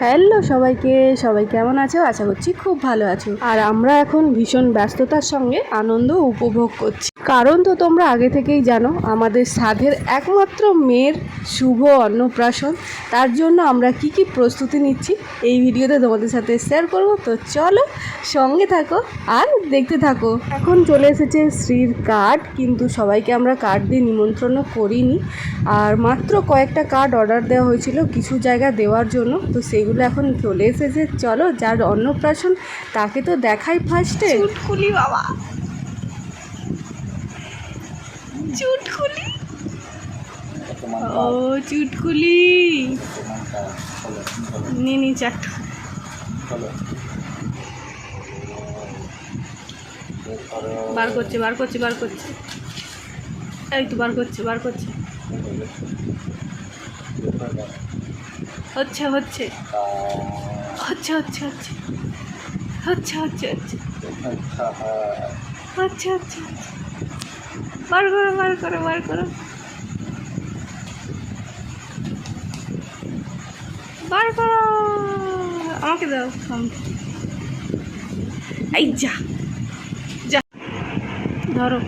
Hello সবাইকে, সবাই কেমন আছো? আশা করছি খুব ভালো আছো। আর আমরা এখন ভীষণ ব্যস্ততার সঙ্গে আনন্দ উপভোগ করছি। কারণ তো তোমরা আগে থেকেই জানো, আমাদের সাধের একমাত্র মেয়ের শুভ অন্নপ্রাশন। তার জন্য আমরা কি কি প্রস্তুতি নিচ্ছি, এই ভিডিওতে তোমাদের সাথে শেয়ার করব। তো চলো সঙ্গে থাকো আর দেখতে থাকো। এখন চলে এসেছে শ্রীর কার্ড কিন্তু সবাইকে আমরা কার্ড দিয়ে নিমন্ত্রণও করিনি। আর মাত্র কয়েকটা কার্ড অর্ডার দেওয়া হয়েছিল কিছু জায়গা দেওয়ার জন্য, তো সেগুলো এখন চলে এসেছে। চলো, যার অন্নপ্রাশন তাকে তো দেখাই ফার্স্টে চুটকুলি বাবা। চুটকুলি? ও, চুটকুলি। নি নি চারটু বার করছে বার করছে বার করছে। এই তো বার করছে বার করছে। হচ্ছে হচ্ছে। হচ্ছে হচ্ছে হচ্ছে। হচ্ছে হচ্ছে হচ্ছে। হচ্ছে হচ্ছে বার করো বার করো বার করো। বার করো। আমাকে দাও এই যা। যা। ধরো।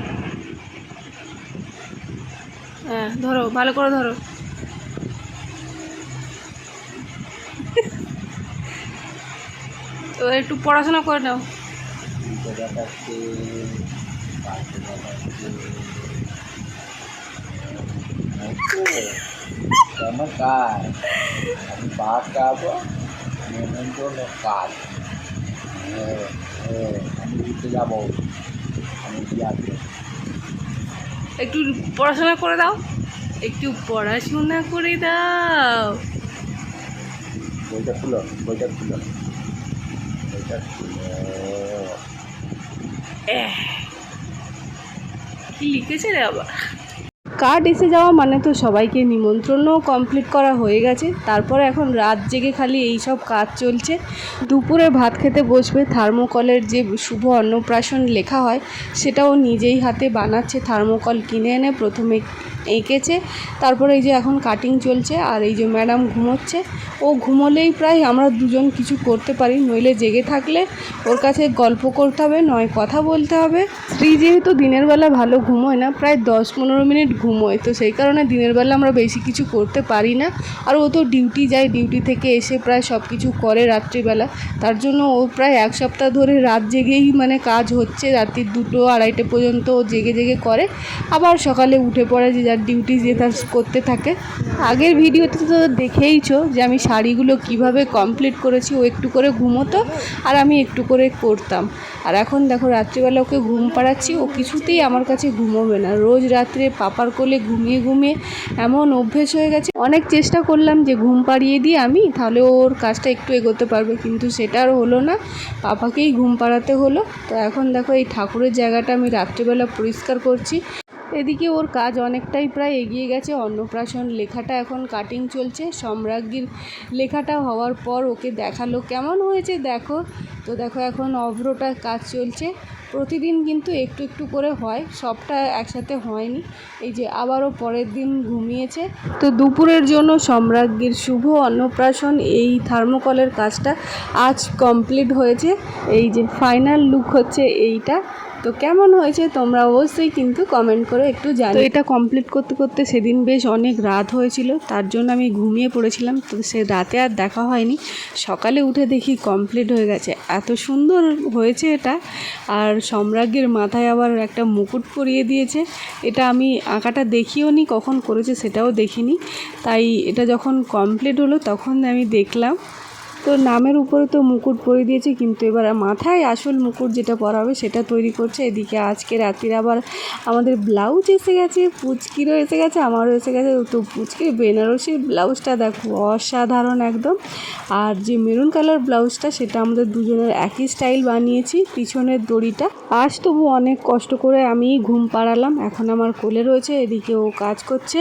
হ্যাঁ ধরো, ভালো করে ধরো। তো একটু পড়াশোনা করে নাও। আমি কাজ আমি যাব আমি একটু পড়াশোনা করে দাও। একটু পড়াশোনা করে দাও। বইটা খুলো বইটা খুলো। লিখেছে আবার? কার্ড এসে যাওয়া মানে তো সবাইকে নিমন্ত্রণও কমপ্লিট করা হয়ে গেছে। তারপরে এখন রাত জেগে খালি এই সব কাজ চলছে। দুপুরে ভাত খেতে বসবে। থার্মোকলের যে শুভ অন্নপ্রাশন লেখা হয়, সেটাও নিজেই হাতে বানাচ্ছে। থার্মোকল কিনে এনে প্রথমে এঁকেছে। তারপরে এই যে এখন কাটিং চলছে আর এই যে ম্যাডাম ঘুমোচ্ছে। ও ঘুমোলেই প্রায় আমরা দুজন কিছু করতে পারি, নইলে জেগে থাকলে ওর কাছে গল্প করতে হবে, নয় কথা বলতে হবে। স্ত্রী যেহেতু দিনের বেলা ভালো ঘুমোয় না, প্রায় দশ পনেরো মিনিট ঘুমোয়। তো সেই কারণে দিনের বেলা আমরা বেশি কিছু করতে পারি না। আর ও তো ডিউটি যায় ডিউটি থেকে এসে প্রায় সব কিছু করে রাত্রিবেলা। তার জন্য ও প্রায় এক সপ্তাহ ধরে রাত জেগেই মানে কাজ হচ্ছে। রাত্রির দুটো, আড়াইটে পর্যন্ত ও জেগে জেগে করে। আবার সকালে উঠে পড়ে যে যার ডিউটি যে তার করতে থাকে। আগের ভিডিওতে তো দেখেইছো যে আমি শাড়িগুলো কীভাবে কমপ্লিট করেছি, ও একটু করে ঘুমোতো আর আমি একটু করে করতাম আর এখন দেখো রাত্রিবেলা ওকে ঘুম পাড়াচ্ছি, ও কিছুতেই আমার কাছে ঘুমোবে না। রোজ রাত্রে পাপার কোলে ঘুমিয়ে ঘুমিয়ে এমন অভ্যেস হয়ে গেছে। অনেক চেষ্টা করলাম যে ঘুম পাড়িয়ে দিই আমি, তাহলে ওর কাজটা একটু এগোতে পারবে, কিন্তু সেটা আর হলো না। পাপাকেই ঘুম পাড়াতে হলো। তো এখন দেখো এই ঠাকুরের জায়গাটা আমি রাত্রিবেলা পরিষ্কার করছি। এদিকে ওর কাজ অনেকটাই প্রায় এগিয়ে গেছে। অন্নপ্রাশন লেখাটা এখন কাটিং চলছে। সম্রাজ্ঞীর লেখাটা হওয়ার পর ওকে দেখাল। কেমন হয়েছে দেখো? তো দেখো এখন অভ্রটার কাজ চলছে। প্রতিদিন কিন্তু একটু একটু করে হয়। সবটা একসাথে হয়নি। এই যে আবারও পরের দিন ঘুমিয়েছে। তো দুপুরের জন্য সম্রাজ্ঞীর শুভ অন্নপ্রাশন এই থার্মোকলের কাজটা আজ কমপ্লিট হয়েছে। এই যে ফাইনাল লুক হচ্ছে এইটা। তো কেমন হয়েছে তোমরা অবশ্যই কিন্তু কমেন্ট করে একটু জানো এটা কমপ্লিট করতে করতে সেদিন বেশ অনেক রাত হয়েছিল, তার জন্য আমি ঘুমিয়ে পড়েছিলাম, তো সে রাতে আর দেখা হয়নি। সকালে উঠে দেখি কমপ্লিট হয়ে গেছে। এত সুন্দর হয়েছে এটা, আর সম্রাজ্ঞের মাথায় আবার একটা মুকুট পরিয়ে দিয়েছে। এটা আমি আঁকাটা দেখিও নি, কখন করেছে সেটাও দেখিনি। তাই এটা যখন কমপ্লিট হলো তখন আমি দেখলাম। তো নামের উপরে তো মুকুট পরে দিয়েছে, কিন্তু এবার মাথায় আসল মুকুট যেটা পরা হবে সেটা তৈরি করছে। এদিকে আজকে রাত্রির আবার আমাদের ব্লাউজ এসে গেছে, পুচকিরও এসে গেছে, আমারও এসে গেছে। তো পুচকির বেনারসির ব্লাউজটা দেখো, অসাধারণ একদম। আর যে মেরুন কালার ব্লাউজটা, সেটা আমাদের দুজনের একই স্টাইল বানিয়েছি, পিছনের দড়িটা। আজ তবু অনেক কষ্ট করে আমি ঘুম পাড়ালাম, এখন আমার কোলে রয়েছে, এদিকে ও কাজ করছে।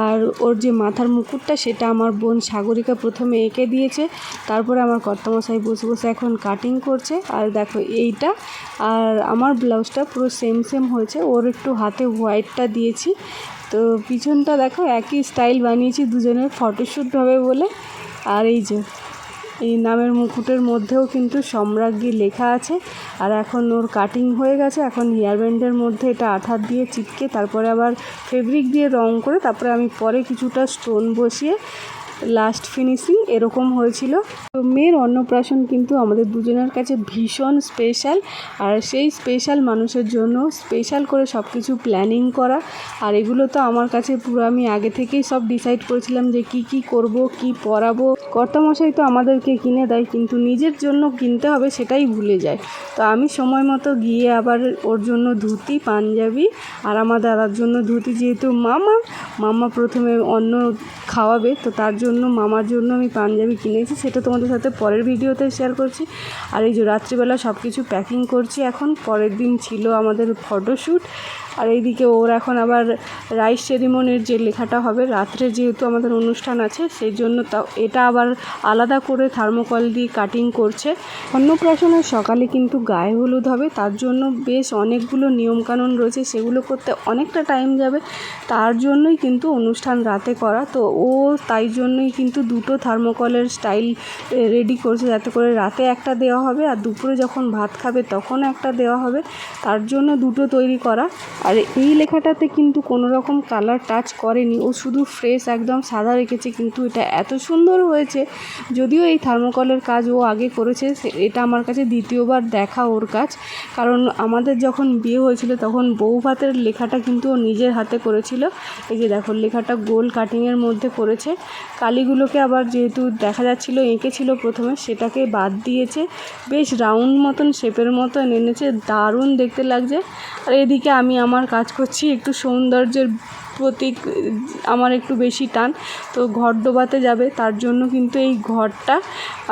আর ওর যে মাথার মুকুটটা, সেটা আমার বোন সাগরিকা প্রথমে এঁকে দিয়েছে। তারপরে আমার কর্তামশাই বসে বসে এখন কাটিং করছে। আর দেখো এইটা, আর আমার ব্লাউজটা পুরো সেম সেম হয়েছে। ওর একটু হাতে হোয়াইটটা দিয়েছি। তো পিছনটা দেখো একই স্টাইল বানিয়েছি দুজনের ফটোশ্যুট হবে বলে। আর এই যে, এই নামের মুকুটের মধ্যেও কিন্তু সম্রাজ্ঞী লেখা আছে। আর এখন ওর কাটিং হয়ে গেছে। এখন হেয়ার ব্যান্ডের মধ্যে এটা আঠা দিয়ে চিপকে, তারপরে আবার ফেব্রিক দিয়ে রং করে, তারপরে আমি পরে কিছুটা স্টোন বসিয়ে লাস্ট ফিনিশিং এরকম হয়েছিল। তো মেয়ের অন্নপ্রাশন কিন্তু আমাদের দুজনের কাছে ভীষণ স্পেশাল আর সেই স্পেশাল মানুষের জন্য স্পেশাল করে সব কিছু প্ল্যানিং করা। আর এগুলো তো আমার কাছে পুরো আমি আগে থেকেই সব ডিসাইড করেছিলাম যে কি কি করব, কি পরাবো। কর্তামশাই তো আমাদেরকে কিনে দেয়, কিন্তু নিজের জন্য কিনতে হবে সেটাই ভুলে যায়। তো আমি সময় মতো গিয়ে আবার ওর জন্য ধুতি, পাঞ্জাবি আর আমার দাদার জন্য ধুতি, যেহেতু মামা মামা প্রথমে অন্ন খাওয়াবে, তো তার জন্য মামার জন্য আমি পাঞ্জাবি কিনেছি, সেটা তোমাদের সাথে পরের ভিডিওতে শেয়ার করছি। আর এই যে রাত্রিবেলা সব কিছু প্যাকিং করছি, এখন পরের দিন ছিল আমাদের ফটোশ্যুট আর এইদিকে ওর এখন আবার রাইস সেরিমনির যে লেখাটা হবে, রাত্রে যেহেতু আমাদের অনুষ্ঠান আছে, সেই জন্য তা এটা আবার আলাদা করে থার্মোকল দিয়ে কাটিং করছে। অন্নপ্রাশনের সকালে কিন্তু গায়ে হলুদ হবে, তার জন্য বেশ অনেকগুলো নিয়মকানুন রয়েছে, সেগুলো করতে অনেকটা টাইম যাবে। তার জন্যই কিন্তু অনুষ্ঠান রাতে করা, তো ও তাই জন্যই কিন্তু দুটো থার্মোকলের স্টাইল রেডি করছে, যাতে করে রাতে একটা দেওয়া হবে আর দুপুরে যখন ভাত খাবে তখন একটা দেওয়া হবে। তার জন্য দুটো তৈরি করা। আর এই লেখাটাতে কিন্তু কোনো রকম কালার টাচ করেনি। ও শুধু ফ্রেশ একদম সাদা রেখেছে কিন্তু এটা এত সুন্দর হয়েছে। যদিও এই থার্মোকলের কাজ ও আগে করেছে এটা আমার কাছে দ্বিতীয়বার দেখা ওর কাজ। কারণ আমাদের যখন বিয়ে হয়েছিল তখন বউ ভাতের লেখাটা কিন্তু ও নিজের হাতে করেছিল। এই যে দেখো, লেখাটা গোল কাটিংয়ের মধ্যে করেছে। কালিগুলোকে আবার যেহেতু দেখা যাচ্ছিল, এঁকেছিল প্রথমে, সেটাকে বাদ দিয়েছে। বেশ রাউন্ড মতন শেপের মতন এনেছে, দারুণ দেখতে লাগছে। আর এদিকে আমি আমার কাজ করছি একটু সৌন্দর্যের প্রতীক, আমার একটু বেশি টান। তো ঘর ডোবাতে যাবে, তার জন্য কিন্তু এই ঘরটা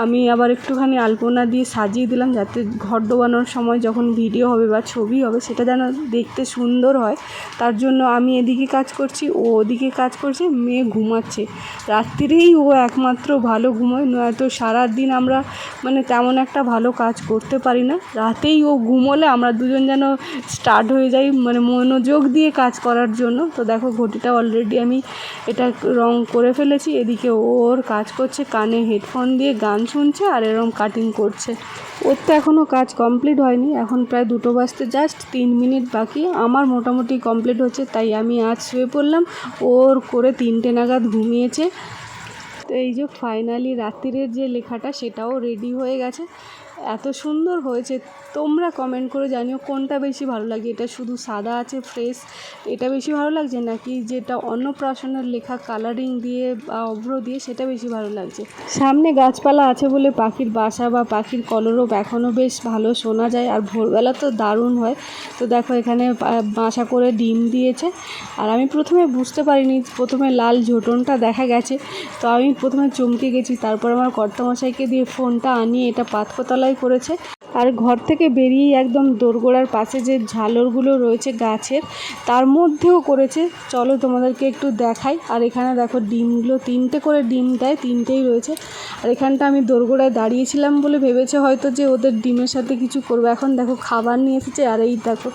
আমি আবার একটুখানি আলপনা দিয়ে সাজিয়ে দিলাম যাতে ঘর ডোবানোর সময় যখন ভিডিও হবে বা ছবি হবে সেটা যেন দেখতে সুন্দর হয়। তার জন্য আমি এদিকে কাজ করছি, ও ওদিকে কাজ করছে, মেয়ে ঘুমাচ্ছে। রাত্রিরেই ও একমাত্র ভালো ঘুমোয়, নয়তো সারাদিন আমরা মানে তেমন একটা ভালো কাজ করতে পারি না। রাতেই ও ঘুমোলে আমরা দুজন যেন স্টার্ট হয়ে যাই মানে মনোযোগ দিয়ে কাজ করার জন্য। তো দেখো ঘটিটা অলরেডি আমি এটা রং করে ফেলেছি। এদিকে ওর কাজ করছে, কানে হেডফোন দিয়ে গান শুনছে আর এরম কাটিং করছে। ওর তো এখনও কাজ কমপ্লিট হয়নি, এখন প্রায় দুটো বাজতে জাস্ট তিন মিনিট বাকি। আমার মোটামুটি কমপ্লিট হচ্ছে, তাই আমি আজ শুয়ে পড়লাম। ওর করে তিনটে নাগাদ ঘুমিয়েছে। তো এই যে ফাইনালি রাত্রিরের যে লেখাটা, সেটাও রেডি হয়ে গেছে। এত সুন্দর হয়েছে। তোমরা কমেন্ট করে জানিও কোনটা বেশি ভালো লাগে। এটা শুধু সাদা আছে ফ্রেশ এটা বেশি ভালো লাগছে নাকি যেটা অন্নপ্রাশনের লেখা কালারিং দিয়ে বা অভ্র দিয়ে সেটা বেশি ভালো লাগছে? সামনে গাছপালা আছে বলে পাখির বাসা বা পাখির কলরব এখনও বেশ ভালো শোনা যায় আর ভোরবেলা তো দারুণ হয়। তো দেখো এখানে বাসা করে ডিম দিয়েছে। আর আমি প্রথমে বুঝতে পারিনি, প্রথমে লাল ঝোটনটা দেখা গেছে। তো আমি প্রথমে চমকে গেছি, তারপর আমার কর্তামশাইকে দিয়ে ফোনটা আনিয়ে এটা পাতকতলায় করেছে। আর ঘর থেকে বেরিয়েই একদম দোরগোড়ার পাশে যে ঝালরগুলো রয়েছে গাছের, তার মধ্যেও করেছে। চলো তোমাদেরকে একটু দেখাই। আর এখানে দেখো ডিমগুলো, তিনটে করে ডিম দেয়, তিনটেই রয়েছে। আর এখানটা আমি দোরগোড়ায় দাঁড়িয়েছিলাম বলে ভেবেছে হয়তো যে ওদের ডিমের সাথে কিছু করব। এখন দেখো খাবার নিয়ে এসেছে। আর এই দেখো,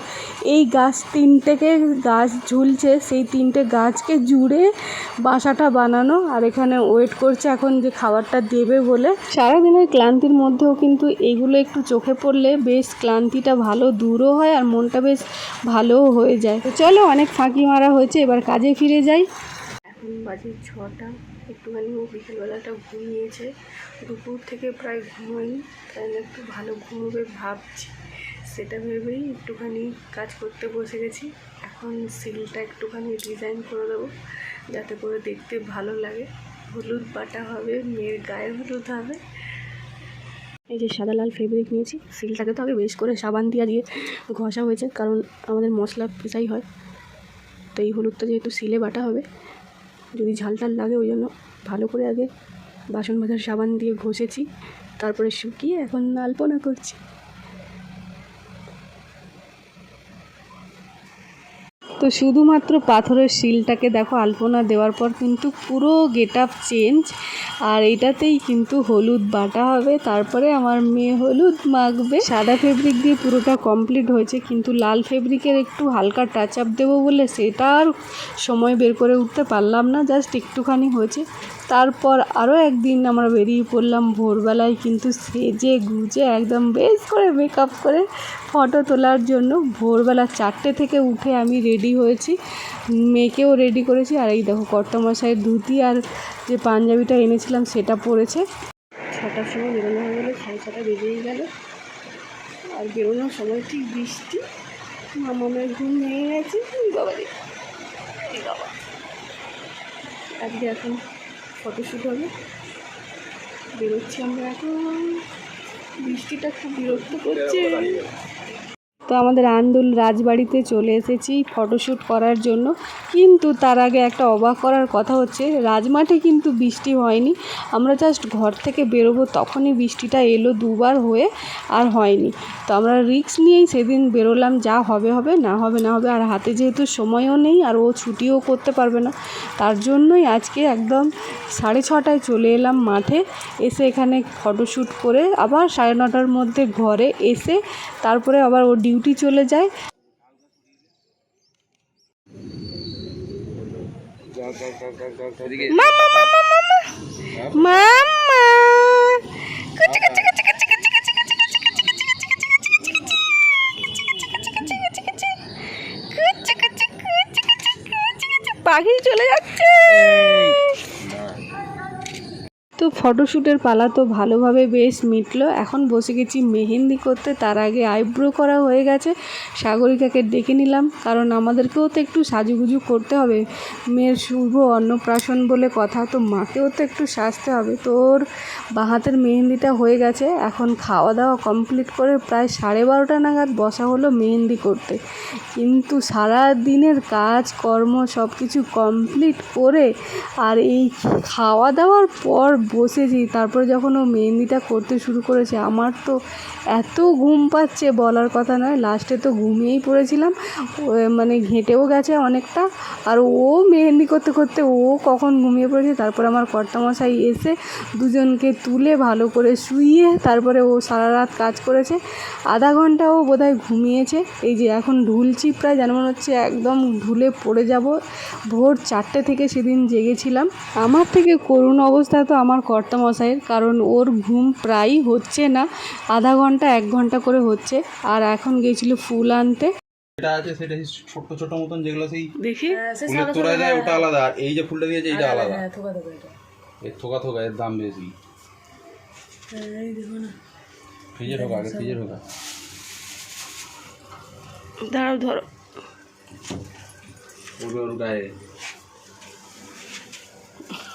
এই গাছ তিনটেকে গাছ ঝুলছে। সেই তিনটে গাছকে জুড়ে বাসাটা বানানো। আর এখানে ওয়েট করছে এখন যে খাবারটা দেবে বলে। সারাদিনের ক্লান্তির মধ্যেও কিন্তু এগুলো একটু চোখে পড়লে বেশ ক্লান্তিটা ভালো দূরও হয় আর মনটা বেশ ভালোও হয়ে যায়। তো চলো অনেক ফাঁকি মারা হয়েছে, এবার কাজে ফিরে যাই। এখন বাজে ছটা, একটুখানি ও বিকেলবেলাটা ঘুমিয়েছে। দুপুর থেকে প্রায় ঘুমোয়নি তাই একটু ভালো ঘুমোবে ভাবছি। সেটা ভেবেই একটুখানি কাজ করতে বসে গেছি। এখন সিলটা একটুখানি ডিজাইন করে দেবো, যাতে করে দেখতে ভালো লাগে। হলুদ বাটা হবে, মেয়ের গায়ের হলুদ হবে। এই যে সাদা লাল ফেব্রিক নিয়েছি সিলটাকে তো আগে বেশ করে সাবান দিয়া দিয়ে ঘষা হয়েছে, কারণ আমাদের মশলা পেশাই হয়। তো এই হলুদটা যেহেতু সিলে বাটা হবে, যদি ঝাল টাল লাগে ওই জন্য ভালো করে আগে বাসন মাজার সাবান দিয়ে ঘষেছি, তারপরে শুকিয়ে এখন আলপনা করছি। তো শুধুমাত্র পাথরের শিলটাকে দেখো, আলপনা দেওয়ার পর কিন্তু পুরো গেট আপ চেঞ্জ আর এটাতেই কিন্তু হলুদ বাটা হবে, তারপরে আমার মেয়ে হলুদ মাখবে। সাদা ফেব্রিক দিয়ে পুরোটা কমপ্লিট হয়েছে, কিন্তু লাল ফেব্রিকের একটু হালকা টাচ আপ দেবো বলে সেটা আর সময় বের করে উঠতে পারলাম না জাস্ট একটুখানি হয়েছে। তারপর আরও একদিন আমরা বেরিয়ে পড়লাম ভোরবেলায়, কিন্তু সেজে গুজে একদম বেশ করে মেকআপ করে ফটো তোলার জন্য ভোরবেলা চারটে থেকে উঠে আমি রেডি হয়েছি। মেয়েকেও রেডি করেছি। আর এই দেখো কর্তামশাইয়ের ধুতি আর যে পাঞ্জাবিটা এনেছিলাম সেটা পরেছে। ছটার সময় বেরোনো হয়ে গেলো, সাড়ে ছটা বেজেই গেল। আর বেরোনোর সময় ঠিক বৃষ্টি। মামামের ঘুম ভেঙে গেছে। বাবা। আজকে এখন ফটোশ্যুট হবে। বেরোচ্ছি আমরা এখন। বৃষ্টিটা খুব বিরক্ত করছে। তো আমাদের আন্দুল রাজবাড়িতে চলে এসেছি ফটোশ্যুট করার জন্য। কিন্তু তার আগে একটা অবাক করার কথা হচ্ছে, রাজমাঠে কিন্তু বৃষ্টি হয়নি। আমরা জাস্ট ঘর থেকে বেরোবো তখনই বৃষ্টিটা এলো দুবার হয়ে আর হয়নি। তো আমরা রিস্ক নিয়েই সেদিন বেরোলাম, যা হবে হবে, না হবে না হবে। আর হাতে যেহেতু সময়ও নেই আর ও ছুটিও করতে পারবে না, তার জন্যই আজকে একদম সাড়ে ছটায় চলে এলাম মাঠে। এসে এখানে ফটোশ্যুট করে আবার সাড়ে নটার মধ্যে ঘরে এসে তারপরে আবার ও ডিউটি চলে যায়। মামা মামা মামা মামা ফটোশ্যুটের পালা তো ভালোভাবে বেশ মিটলো। এখন বসে গেছি মেহেন্দি করতে, তার আগে আইব্রো করা হয়ে গেছে। সাগরিকাকে ডেকে নিলাম, কারণ আমাদেরকেও তো একটু সাজুগুজু করতে হবে। মেয়ের শুভ অন্নপ্রাশন বলে কথা, তো মাকেও তো একটু সাজতে হবে। তোর বাহাতের মেহেন্দিটা হয়ে গেছে, এখন খাওয়া দাওয়া কমপ্লিট করে প্রায় সাড়ে বারোটা নাগাদ বসা হলো মেহেন্দি করতে। কিন্তু সারা দিনের কাজ কর্ম সব কিছু কমপ্লিট করে আর এই খাওয়া দাওয়ার পর বসেছি, তারপরে যখন ও মেহেন্দিটা করতে শুরু করেছে, আমার তো এত ঘুম পাচ্ছে বলার কথা নয়, লাস্টে তো ঘুমিয়েই পড়েছিলাম। মানে ঘেঁটেও গেছে অনেকটা। আর ও মেহেন্দি করতে করতে ও কখন ঘুমিয়ে পড়েছে, তারপর আমার কর্তামশাই এসে দুজনকে তুলে ভালো করে শুইয়ে তারপরে ও সারা রাত কাজ করেছে। আধা ঘণ্টা ও বোধহয় ঘুমিয়েছে। এই যে এখন ঢুলছি প্রায়, যেন মনে হচ্ছে একদম ঢুলে পড়ে যাব। ভোর চারটে থেকে সেদিন জেগেছিলাম। আমার থেকে করুণ অবস্থা তো আমার কর্তামশাইয়ের, কারণ ওর ঘুম প্রায়ই হচ্ছে না। আধা ঘণ্টা, এক ঘণ্টা করে হচ্ছে। আর এখন গিয়েছিল ফুল আনতে। যেটা আছে সেটা সেই ছোট্ট ছোট মতন যেগুলো সেই দেখি? ফুলের তোড়া দেয় ওটা আলাদা। আর এই যে ফুলটা দিয়েছে এইটা আলাদা। এর থোকা থোকা এর দাম বেশি। ফ্রিজে ঢোকা আগে ফ্রিজে ঢোকা। দাঁড়াও ধরো। উড়বে ওর গায়ে।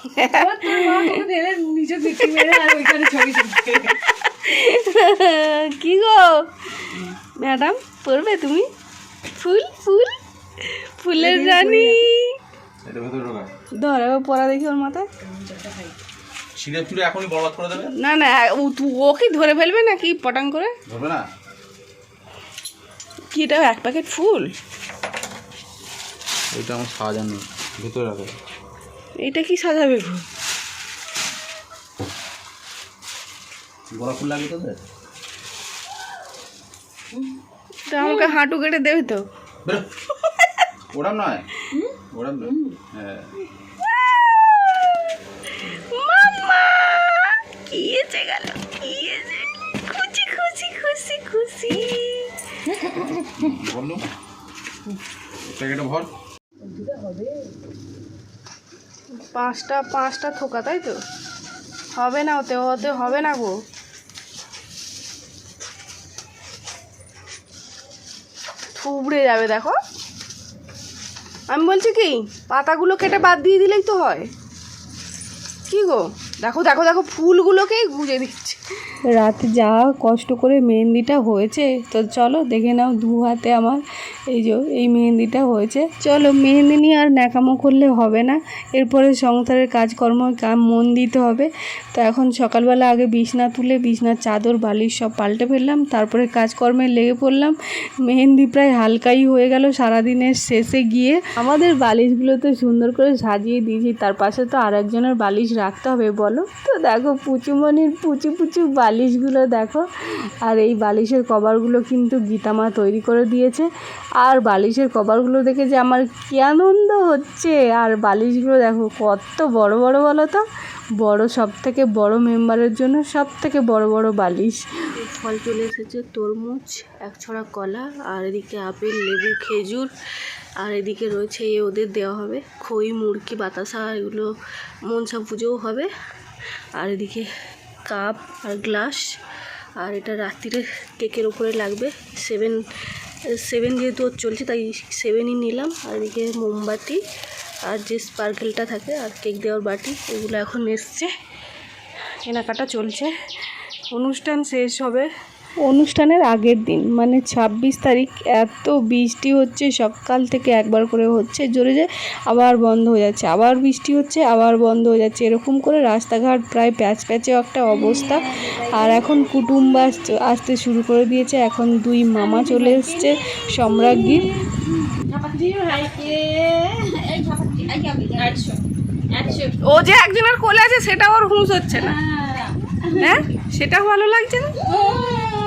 কি গো? ম্যাডাম পড়বে তুমি? ফুল ফুল? ফুলের রানী। এটা ধরো পড়া দেখি ওর মাথায়। ছিঁড়ে ফিরে এখনই বরবাদ করে দেবে? না না ও কি ধরে ফেলবে নাকি পটাং করে? ধরবে না। কি এটা এক প্যাকেট ফুল? ওইটা আমার সাজানো ভেতরে রাখো। এটা কি সাজাবে গো গোড়া ফুল লাগে তোদের? তো আমাকে হাঁটু কেটে দেবে তো। ওরাম নয়? ওরাম নয় হ্যাঁ। মামা কি এসে গেল কি এসে খুশি খুশি খুশি খুশি। বলল প্যাকেটে ভর। পাঁচটা পাঁচটা থোকা তাই তো? হবে না ওতে ওতে হবে না গো। থুবড়ে যাবে, দেখো। আমি বলছি কি, পাতাগুলো কেটে বাদ দিয়ে দিলেই তো হয়। কি গো? দেখো দেখো দেখো, ফুলগুলোকেই গুঁজে দিচ্ছে। রাতে যা কষ্ট করে মেহেন্দিটা হয়েছে, তো চলো দেখে নাও দু হাতে আমার এই যে এই মেহেন্দিটা হয়েছে। চলো মেহেন্দি নিয়ে আর ন্যাকামো করলে হবে না। এরপরে সংসারের কাজকর্ম, কাম, মন দিতে হবে। তো এখন সকালবেলা আগে বিছনা তুলে, বিছনার চাদর, বালিশ সব পাল্টে ফেললাম। তারপরে কাজকর্মে লেগে পড়লাম। মেহেন্দি প্রায় হালকাই হয়ে গেল সারাদিনের শেষে গিয়ে। আমাদের বালিশগুলো তো সুন্দর করে সাজিয়ে দিয়েছি। তার পাশে তো আর একজনের বালিশ রাখতে হবে, বলো? বলো তো দেখো পুচুমণির পুচু পুচু বালিশগুলো দেখো। আর এই বালিশের কভারগুলো কিন্তু গীতামা তৈরি করে দিয়েছে। আর বালিশের কভারগুলো দেখে যে আমার কী আনন্দ হচ্ছে। আর বালিশগুলো দেখো, কত বড় বড় বলো তো বড় সব থেকে বড় মেম্বারের জন্য সব থেকে বড় বড় বালিশ। ফল চলে এসেছে, তরমুজ, এক ছড়া কলা, আর এদিকে আপেল, লেবু, খেজুর, আর এদিকে রয়েছে এ ওদের দেওয়া হবে। খই মুরকি বাতাসা, এগুলো মনসা পুজোও হবে। আর এদিকে কাপ আর গ্লাস। আর এটা রাত্রিরে কেকের ওপরে লাগবে। সেভেন সেভেন যেহেতু ওর চলছে, তাই সেভেনই নিলাম। আর এদিকে মোমবাতি আর যে স্পার্কেলটা থাকে আর কেক দেওয়ার বাটি, এগুলো এখন এসছে। কেনাকাটা চলছে। অনুষ্ঠান শেষ হবে। অনুষ্ঠানের আগের দিন মানে ছাব্বিশ তারিখ এত বৃষ্টি হচ্ছে সকাল থেকে একবার করে হচ্ছে জোরে যে আবার বন্ধ হয়ে যাচ্ছে আবার বৃষ্টি হচ্ছে আবার বন্ধ হয়ে যাচ্ছে এরকম করে রাস্তাঘাট প্রায় প্যাচ প্যাচে একটা অবস্থা। আর এখন কুটুম্ব আসতে- আসতে শুরু করে দিয়েছে এখন দুই মামা চলে এসছে সম্রাজ্ঞীর। ও যে একজনের কোলে আছে সেটা ওর হুঁশ হচ্ছে না। হ্যাঁ। সেটা ভালো লাগছে না?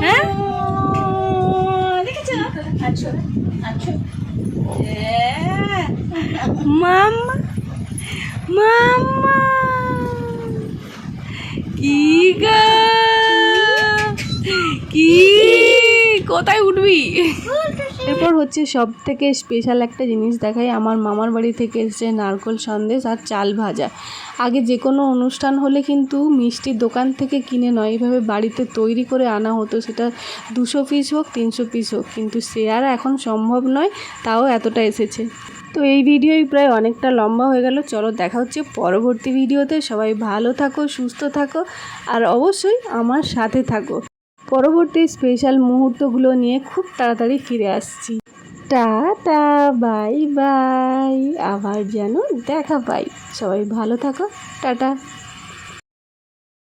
হ্যাঁ? মাম্মা মাম্মা কি কি? কোথায় উঠবি? এরপর হচ্ছে সব থেকে স্পেশাল একটা জিনিস দেখাই। আমার মামার বাড়ি থেকে এসছে নারকোল সন্দেশ আর চাল ভাজা। আগে যে কোনো অনুষ্ঠান হলে কিন্তু মিষ্টির দোকান থেকে কিনে নয়। এইভাবে বাড়িতে তৈরি করে আনা হতো। সেটা দুশো পিস হোক, তিনশো পিস হোক। কিন্তু সে আর এখন সম্ভব নয়, তাও এতটা এসেছে। তো এই ভিডিওই প্রায় অনেকটা লম্বা হয়ে গেল। চলো দেখা হচ্ছে পরবর্তী ভিডিওতে। সবাই ভালো থাকো, সুস্থ থাকো, আর অবশ্যই আমার সাথে থাকো। পরবর্তী স্পেশাল মুহূর্তগুলো নিয়ে খুব তাড়াতাড়ি ফিরে আসছি। টাটা বাই বাই আবার যেন দেখা পাই। সবাই ভালো থাকো। টাটা।